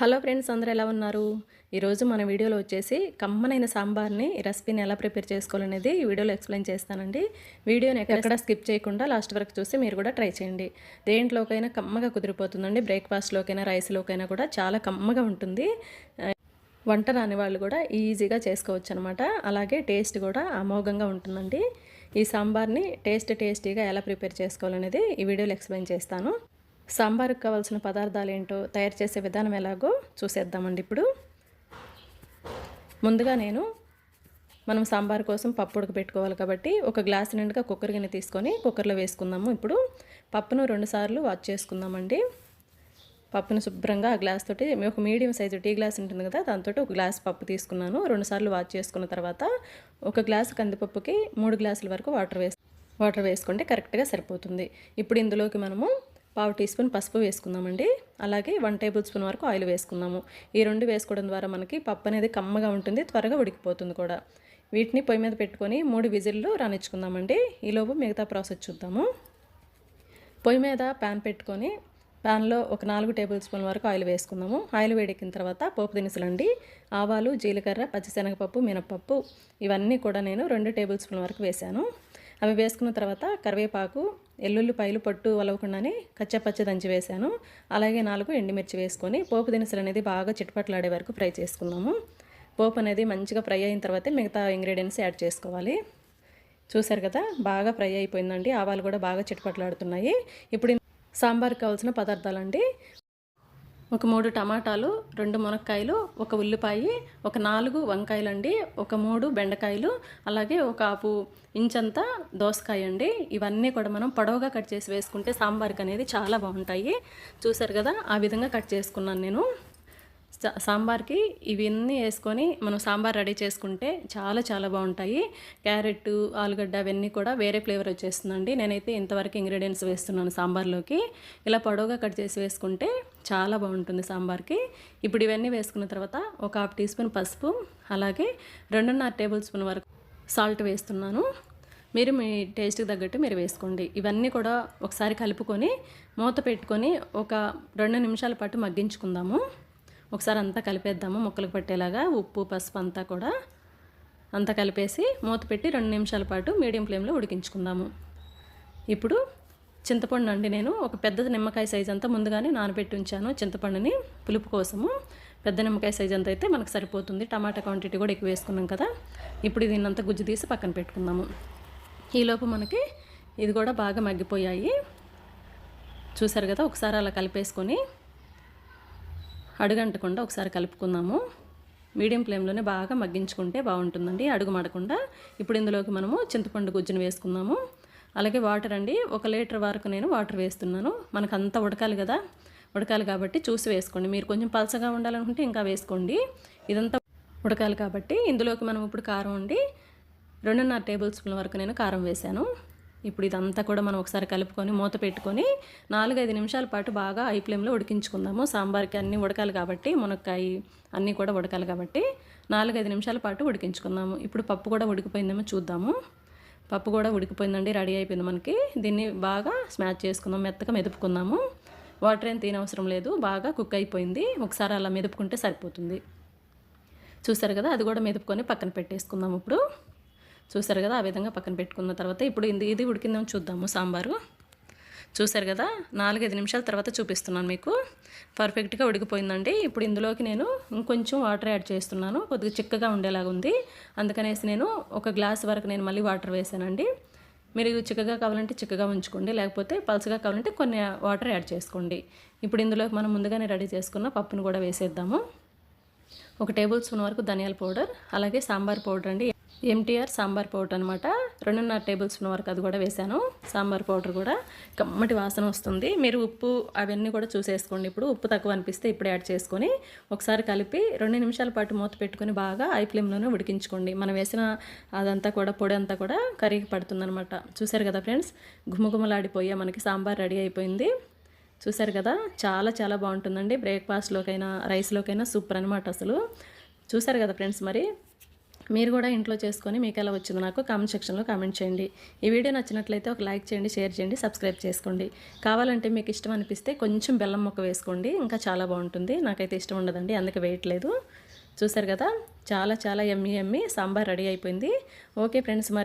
Hello friends అందరూ ఎలా ఉన్నారు? ఈరోజు మన వీడియోలో వచ్చేసి కమ్మనైన సాంబార్ని ఈ రెసిపీని ఎలా ప్రిపేర్ చేసుకోవాలనేది ఈ వీడియోలో ఎక్స్ప్లెయిన్ చేస్తానండి. వీడియోని ఎక్కడ స్కిప్ చేయకుండా లాస్ట్ వరకు చూసి మీరు కూడా ట్రై చేయండి. దేంట్లోకైనా కమ్మగా కుదిరిపోతుందండి. బ్రేక్ఫాస్ట్లోకైనా రైస్లోకైనా కూడా చాలా కమ్మగా ఉంటుంది. వంట రాని వాళ్ళు కూడా ఈజీగా చేసుకోవచ్చు అనమాట అలాగే టేస్ట్ కూడా అమోఘంగా ఉంటుందండి. ఈ సాంబార్ని టేస్ట్ టేస్టీగా ఎలా ప్రిపేర్ చేసుకోవాలనేది ఈ వీడియోలో ఎక్స్ప్లెయిన్ చేస్తాను. సాంబార్కి కావాల్సిన పదార్థాలు ఏంటో తయారు చేసే విధానం ఎలాగో చూసేద్దామండి ఇప్పుడు. ముందుగా నేను మనం సాంబార్ కోసం పప్పు ఉడకబెట్టుకోవాలి కాబట్టి ఒక గ్లాస్ నిండుగా కుక్కర్ గిన్నె తీసుకొని కుక్కర్లో వేసుకుందాము. ఇప్పుడు పప్పును రెండుసార్లు వాచ్ చేసుకుందామండి. పప్పును శుభ్రంగా ఆ గ్లాస్ తోటి ఒక మీడియం సైజు టీ గ్లాస్ ఉంటుంది కదా దాంతో ఒక గ్లాస్ పప్పు తీసుకున్నాను. రెండుసార్లు వాచ్ చేసుకున్న తర్వాత ఒక గ్లాసు కందిపప్పుకి మూడు గ్లాసుల వరకు వాటర్ వేస్ వాటర్ వేసుకుంటే కరెక్ట్గా సరిపోతుంది. ఇప్పుడు ఇందులోకి మనము పావు టీ స్పూన్ పసుపు వేసుకుందామండి. అలాగే వన్ టేబుల్ స్పూన్ వరకు ఆయిల్ వేసుకుందాము. ఈ రెండు వేసుకోవడం ద్వారా మనకి పప్పు అనేది కమ్మగా ఉంటుంది త్వరగా ఉడికిపోతుంది కూడా. వీటిని పొయ్యి మీద పెట్టుకొని మూడు విజిల్లు రానిచ్చుకుందామండి. ఈలోపు మిగతా ప్రాసెస్ చూద్దాము. పొయ్యి మీద ప్యాన్ పెట్టుకొని ప్యాన్లో ఒక నాలుగు టేబుల్ స్పూన్ వరకు ఆయిల్ వేసుకుందాము. ఆయిల్ వేడెక్కిన తర్వాత పోపు దినుసులండి ఆవాలు జీలకర్ర పచ్చిశనగపప్పు మినపప్పు ఇవన్నీ కూడా నేను రెండు టేబుల్ స్పూన్ వరకు వేశాను. అవి వేసుకున్న తర్వాత కరివేపాకు ఎల్లుల్లిపాయలు పట్టు వలవకుండానే కచ్చపచ్చ దంచి వేశాను. అలాగే నాలుగు ఎండుమిర్చి వేసుకొని పోపు దినుసులు అనేది బాగా చిట్పట్లాడే వరకు ఫ్రై చేసుకుందాము. పోపు అనేది మంచిగా ఫ్రై అయిన తర్వాత మిగతా ఇంగ్రీడియంట్స్ యాడ్ చేసుకోవాలి. చూసారు కదా బాగా ఫ్రై అయిపోయిందండి. ఆవాలు కూడా బాగా చిట్పట్లాడుతున్నాయి. ఇప్పుడు సాంబార్కి కావాల్సిన పదార్థాలండి. ఒక మూడు టమాటాలు రెండు మునక్కాయలు ఒక ఉల్లిపాయ ఒక నాలుగు వంకాయలు అండి ఒక మూడు బెండకాయలు అలాగే ఒక ఆపు ఇంచంతా దోసకాయ అండి. ఇవన్నీ కూడా మనం పొడవుగా కట్ చేసి వేసుకుంటే సాంబార్కి అనేది చాలా బాగుంటాయి. చూసారు కదా ఆ విధంగా కట్ చేసుకున్నాను నేను. సాంబార్కి ఇవన్నీ వేసుకొని మనం సాంబార్ రెడీ చేసుకుంటే చాలా చాలా బాగుంటాయి. క్యారెట్ ఆలుగడ్డ అవన్నీ కూడా వేరే ఫ్లేవర్ వచ్చేస్తుందండి. నేనైతే ఇంతవరకు ఇంగ్రీడియంట్స్ వేస్తున్నాను సాంబార్లోకి. ఇలా పొడవుగా కట్ చేసి వేసుకుంటే చాలా బాగుంటుంది సాంబార్కి. ఇప్పుడు ఇవన్నీ వేసుకున్న తర్వాత ఒక హాఫ్ టీ స్పూన్ పసుపు అలాగే రెండున్నర టేబుల్ స్పూన్ వరకు సాల్ట్ వేస్తున్నాను. మీరు మీ టేస్ట్కి తగ్గట్టు మీరు వేసుకోండి. ఇవన్నీ కూడా ఒకసారి కలుపుకొని మూత పెట్టుకొని ఒక రెండు నిమిషాల పాటు మగ్గించుకుందాము. ఒకసారి అంతా కలిపేద్దాము ముక్కలకు పట్టేలాగా. ఉప్పు పసుపు అంతా కూడా అంతా కలిపేసి మూత పెట్టి రెండు నిమిషాల పాటు మీడియం ఫ్లేమ్లో ఉడికించుకుందాము. ఇప్పుడు చింతపండు అండి నేను. ఒక పెద్ద నిమ్మకాయ సైజ్ అంతా ముందుగానే నానబెట్టి ఉంచాను చింతపండుని పులుపు కోసము. పెద్ద నిమ్మకాయ సైజ్ అంతా అయితే మనకు సరిపోతుంది. టమాటా క్వాంటిటీ కూడా ఎక్కువ వేసుకున్నాం కదా. ఇప్పుడు దీన్నంతా గుజ్జు తీసి పక్కన పెట్టుకుందాము. ఈలోపు మనకి ఇది కూడా బాగా మగ్గిపోయాయి. చూసారు కదా ఒకసారి అలా కలిపేసుకొని అడుగంటకుండా ఒకసారి కలుపుకుందాము. మీడియం ఫ్లేమ్లోనే బాగా మగ్గించుకుంటే బాగుంటుందండి. అడుగు మాడకుండా ఇప్పుడు ఇందులోకి మనము చింతపండు గుజ్జును వేసుకుందాము. అలాగే వాటర్ అండి. ఒక లీటర్ వరకు నేను వాటర్ వేస్తున్నాను. మనకు అంతా ఉడకాలి కదా. ఉడకాలి కాబట్టి చూసి వేసుకోండి. మీరు కొంచెం పలసగా ఉండాలనుకుంటే ఇంకా వేసుకోండి. ఇదంతా ఉడకాలి కాబట్టి ఇందులోకి మనం ఇప్పుడు కారం అండి. రెండున్నర టేబుల్ స్పూన్ వరకు నేను కారం వేశాను. ఇప్పుడు ఇదంతా కూడా మనం ఒకసారి కలుపుకొని మూత పెట్టుకొని నాలుగైదు నిమిషాల పాటు బాగా ఐ ఫ్లేమ్లో ఉడికించుకుందాము. సాంబార్కి అన్నీ ఉడకాలి కాబట్టి మునక్కాయ అన్నీ కూడా ఉడకాలి కాబట్టి నాలుగైదు నిమిషాల పాటు ఉడికించుకుందాము. ఇప్పుడు పప్పు కూడా ఉడికిపోయిందేమో చూద్దాము. పప్పు కూడా ఉడికిపోయిందండి రెడీ అయిపోయింది మనకి. దీన్ని బాగా స్మాచ్ చేసుకుందాం మెత్తగా మెదుపుకుందాము. వాటర్ ఏం తినవసరం లేదు బాగా కుక్ అయిపోయింది. ఒకసారి అలా మెదుపుకుంటే సరిపోతుంది. చూసారు కదా అది కూడా మెదుపుకొని పక్కన పెట్టేసుకుందాం ఇప్పుడు. చూసారు కదా ఆ విధంగా పక్కన పెట్టుకున్న తర్వాత ఇప్పుడు ఇది ఇది ఉడికిందని చూద్దాము సాంబారు. చూసారు కదా? నాలుగైదు నిమిషాల తర్వాత చూపిస్తున్నాను మీకు. పర్ఫెక్ట్గా ఉడికిపోయిందండి. ఇప్పుడు ఇందులోకి నేను ఇంకొంచెం వాటర్ యాడ్ చేస్తున్నాను. కొద్దిగా చిక్కగా ఉండేలాగా ఉంది. అందుకనేసి నేను ఒక గ్లాస్ వరకు నేను మళ్ళీ వాటర్ వేసానండి. మీరు చిక్కగా కావాలంటే చిక్కగా ఉంచుకోండి. లేకపోతే పలుచగా కావాలంటే కొన్ని వాటర్ యాడ్ చేసుకోండి. ఇప్పుడు ఇందులోకి మనం ముందుగానే రెడీ చేసుకున్న పప్పును కూడా వేసేద్దాము. ఒక టేబుల్ స్పూన్ వరకు ధనియాల పౌడర్ అలాగే సాంబార్ పౌడర్ అండి. ఎంటీఆర్ సాంబార్ పౌడర్ అనమాట రెండున్నర టేబుల్ స్పూన్ వరకు అది కూడా వేసాను సాంబార్ పౌడర్ కూడా. కమ్మటి వాసన వస్తుంది. మీరు ఉప్పు అవన్నీ కూడా చూసేసుకోండి. ఇప్పుడు ఉప్పు తక్కువ అనిపిస్తే ఇప్పుడు యాడ్ చేసుకొని ఒకసారి కలిపి రెండు నిమిషాల పాటు మూత పెట్టుకొని బాగా ఐ ఫ్లేమ్లోనే ఉడికించుకోండి. మనం వేసిన అదంతా కూడా పొడి అంతా కూడా కరిగి పడుతుందనమాట చూసారు కదా ఫ్రెండ్స్? గుమగుమలాడిపోయా మనకి సాంబార్ రెడీ అయిపోయింది. చూసారు కదా? చాలా చాలా బాగుంటుందండి. బ్రేక్ఫాస్ట్లోకైనా రైస్లోకైనా సూపర్ అనమాట అసలు. చూసారు కదా ఫ్రెండ్స్ మరి? మీరు కూడా ఇంట్లో చేసుకొని మీకు ఎలా వచ్చిందో నాకు కామెంట్ సెక్షన్లో కామెంట్ చేయండి. ఈ వీడియో నచ్చినట్లయితే ఒక లైక్ చేయండి షేర్ చేయండి సబ్స్క్రైబ్ చేసుకోండి. కావాలంటే మీకు ఇష్టం అనిపిస్తే కొంచెం బెల్లం మొక్క వేసుకోండి. ఇంకా చాలా బాగుంటుంది. నాకైతే ఇష్టం ఉండదండి అందుకే వేయట్లేదు చూసారు కదా? చాలా చాలా ఎమ్మి ఎమ్మి సాంబార్ రెడీ అయిపోయింది. ఓకే ఫ్రెండ్స్ మరి